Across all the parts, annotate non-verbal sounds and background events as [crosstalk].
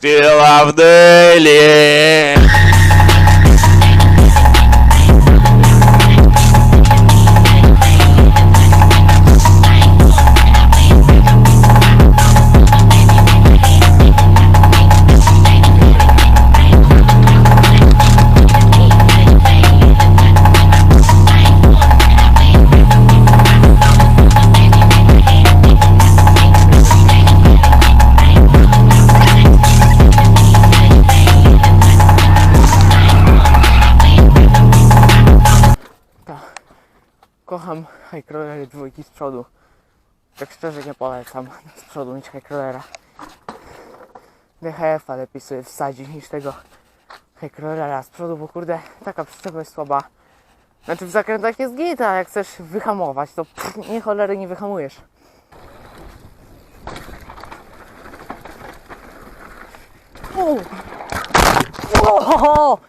Ты лав polecam highcrawlery dwójki z przodu. Tak szczerze nie polecam z przodu niż highcrawlera. DHF-a lepiej sobie wsadzić niż tego highcrawlera z przodu, bo kurde, taka przyczepa jest słaba. Znaczy w zakrętach jest git, a jak chcesz wyhamować, to pff, nie cholery nie wyhamujesz. Uuu. Ohoho!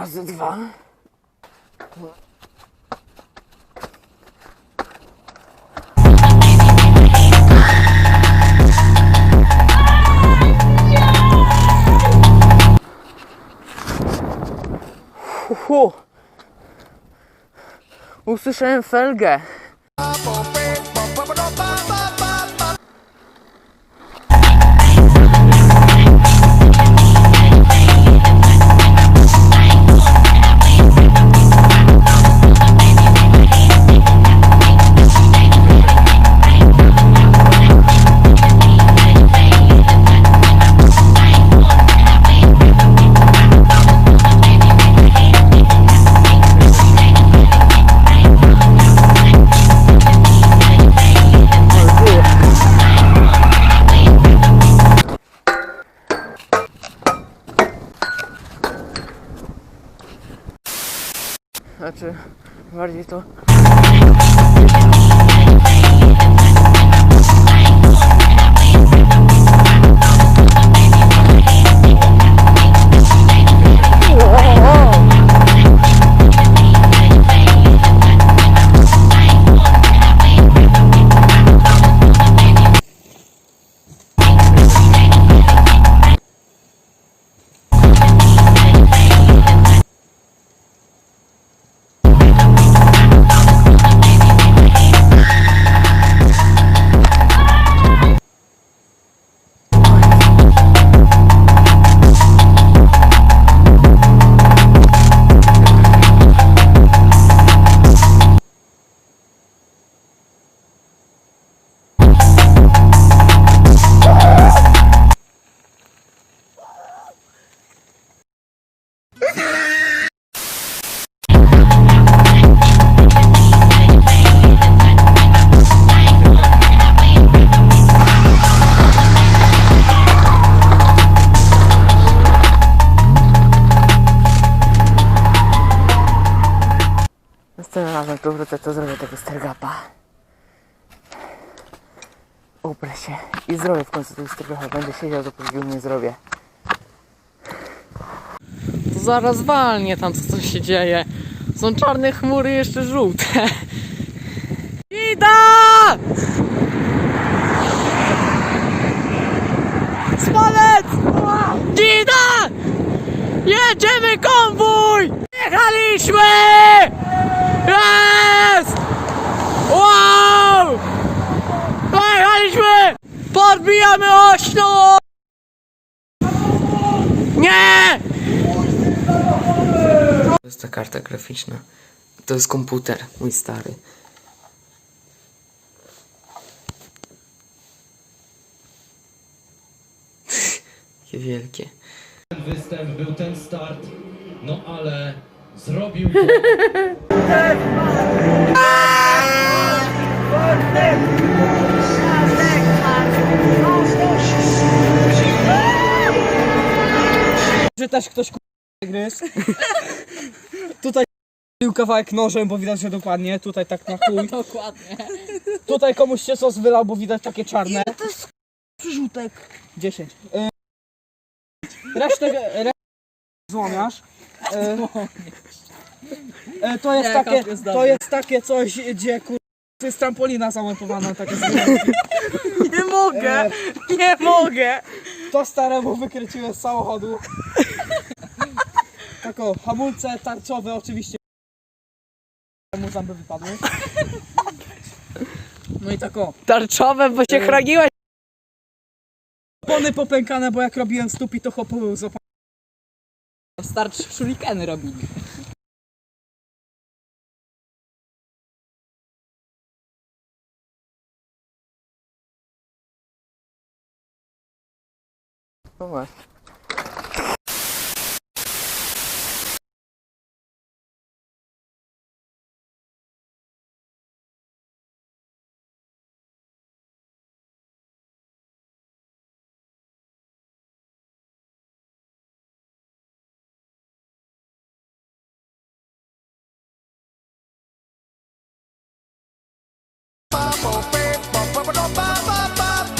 Razy dwa. Usłyszałem felgę. Znaczy, bardziej to... Następnym razem tu wrócę, to zrobię tego stergapa. Uprę się i zrobię w końcu tego stergapa. Będę siedział, dopóki go nie zrobię. To zaraz walnie tam, co, co się dzieje. Są czarne chmury, jeszcze żółte. Jest ta karta graficzna. To jest komputer, mój stary. [laughs] Jakie wielkie. Ten występ, był ten start, no ale zrobił to. że też ktoś k***a gryzł. Kawałek nożem, bo widać, że dokładnie. Tutaj tak na chuj. [laughs] Dokładnie. Tutaj komuś się sos wylał, bo widać takie czarne. To jest przyrzutek. 10. Y... Resztę, resztę złamiasz. Y... Y, to jest Jaka takie, to jest takie coś, gdzie kur... To jest trampolina zamontowana, taka z Nie mogę! Nie mogę! To staremu wykręciłem z samochodu. Tak o, hamulce tarczowe oczywiście. Mu zęby wypadły. [laughs] No i tak o, Tarczowe, bo się chroniłeś. opony popękane, bo jak robiłem stupi to był z opon- Starczy shurikeny robili. No właśnie.